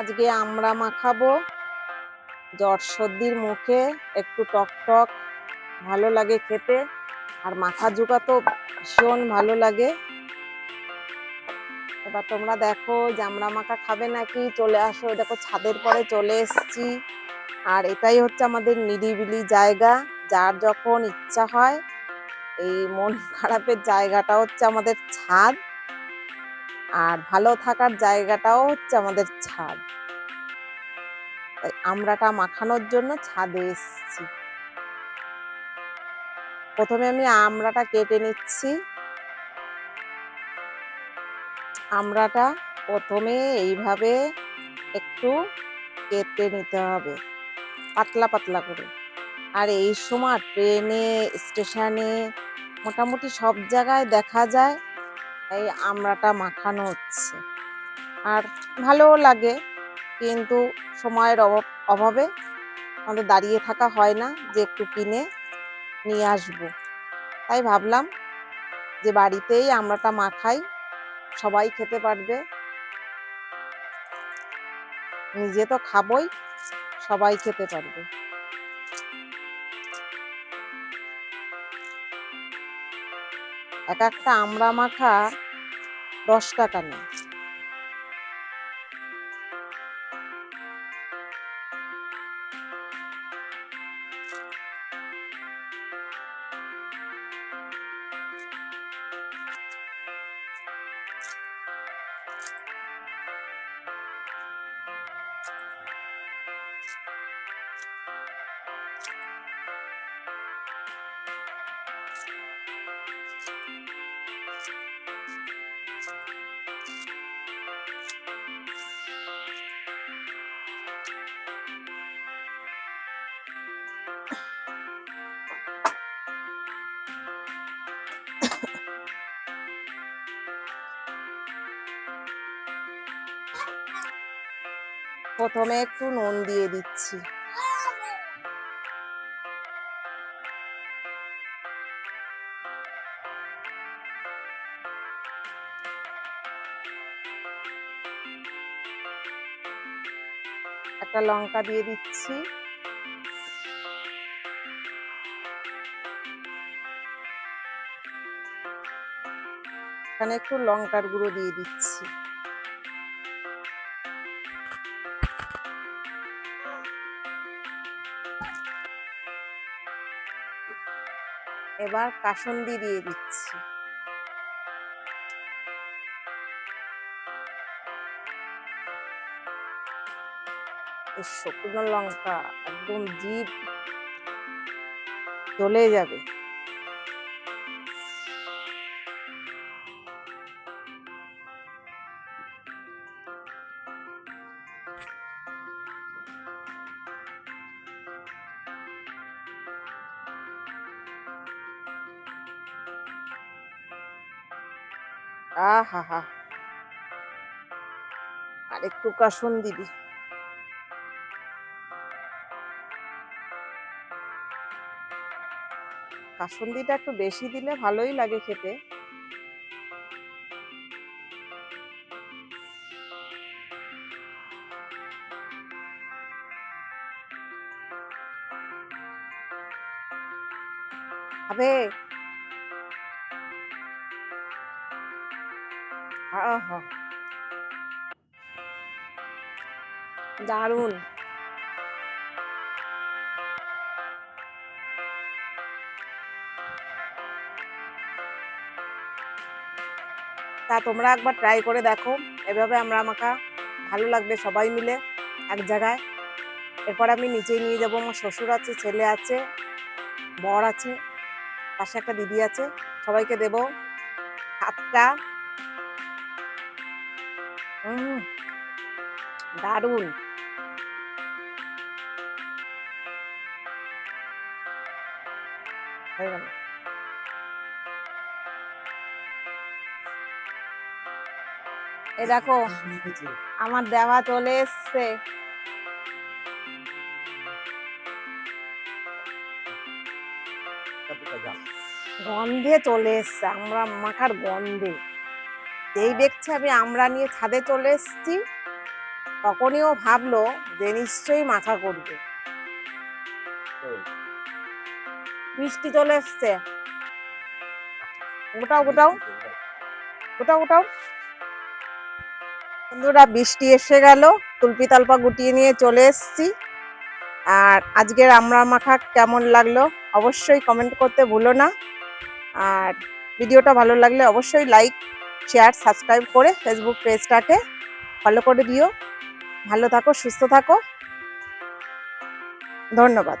আজকে আমরা মাখাবো জ্বর সর্দির মুখে একটু টক টক ভালো লাগে খেতে। আর মাখা জুকা তো ভীষণ ভালো লাগে। এবার তোমরা দেখো জামড়া মাখা খাবে নাকি? চলে আসো দেখো ছাদের পরে চলে এসছি। আর এটাই হচ্ছে আমাদের নিরিবিলি জায়গা। যার যখন ইচ্ছা হয়, এই মন খারাপের জায়গাটা হচ্ছে আমাদের ছাদ। আর ভালো থাকার জায়গাটাও হচ্ছে আমাদের ছাদ। তাই আমড়াটা মাখানোর জন্য ছাদে এসেছি। প্রথমে আমি আমরাটা কেটে নিচ্ছি। আমরাটা প্রথমে এইভাবে একটু কেটে নিতে হবে, পাতলা পাতলা করে। আর এই সময় ট্রেনে, স্টেশনে মোটামুটি সব জায়গায় দেখা যায় এই আমড়াটা মাখানো হচ্ছে। আর ভালোও লাগে, কিন্তু সময়ের অভাব আমাদের দাঁড়িয়ে থাকা হয় না যে একটু কিনে নিয়ে আসব। তাই ভাবলাম যে বাড়িতেই আমড়াটা মাখাই, সবাই খেতে পারবে। নিজে তো খাবই, সবাই খেতে পারবে। এক একটা আমড়া মাখা দশ টাকা নেয় প্রথমে একটু নুন দিয়ে দিচ্ছি। একটা লঙ্কা দিয়ে দিচ্ছি। এখানে একটু লঙ্কার গুঁড়ো দিয়ে দিচ্ছি। এবার কাসন্দি দিয়ে দিচ্ছি। শুকনো লঙ্কা একদম জিভ চলে যাবে। আহা হা। আর একটু কাসন দিবি। কাসন্দিটা একটু বেশি দিলে ভালোই লাগে খেতে। হবে আহা। দারুণ। তা তোমরা একবার ট্রাই করে দেখো। এভাবে আমরা আমাকে ভালো লাগবে সবাই মিলে এক জায়গায়। এরপর আমি নিচে নিয়ে যাব। আমার শ্বশুর আছে, ছেলে আছে, বর আছে, পাশে একটা দিদি আছে। সবাইকে দেব। হুম দারুণ। হয়ে গেল। এ দেখো আমার দেওয়া চলে এসছে। গন্ধে চলে এসছে আমরা মাখার গন্ধে। এই দেখছি আমি আমরা নিয়ে ছাদে চলে এসছি, তখনই ও ভাবলো যে নিশ্চয়ই মাখা করবে। বৃষ্টি চলে এসছে। গোটাও গোটাও গোটাও গোটাও বন্ধুরা, বৃষ্টি এসে গেল, তুলপি তালপা গুটিয়ে নিয়ে চলে এসেছি। আর আজকের আমরা মাখা কেমন লাগল অবশ্যই কমেন্ট করতে ভুলো না। আর ভিডিওটা ভালো লাগলে অবশ্যই লাইক শেয়ার সাবস্ক্রাইব করে ফেসবুক পেজটাকে ফলো করে দিও। ভালো থাকো সুস্থ থাকো। ধন্যবাদ।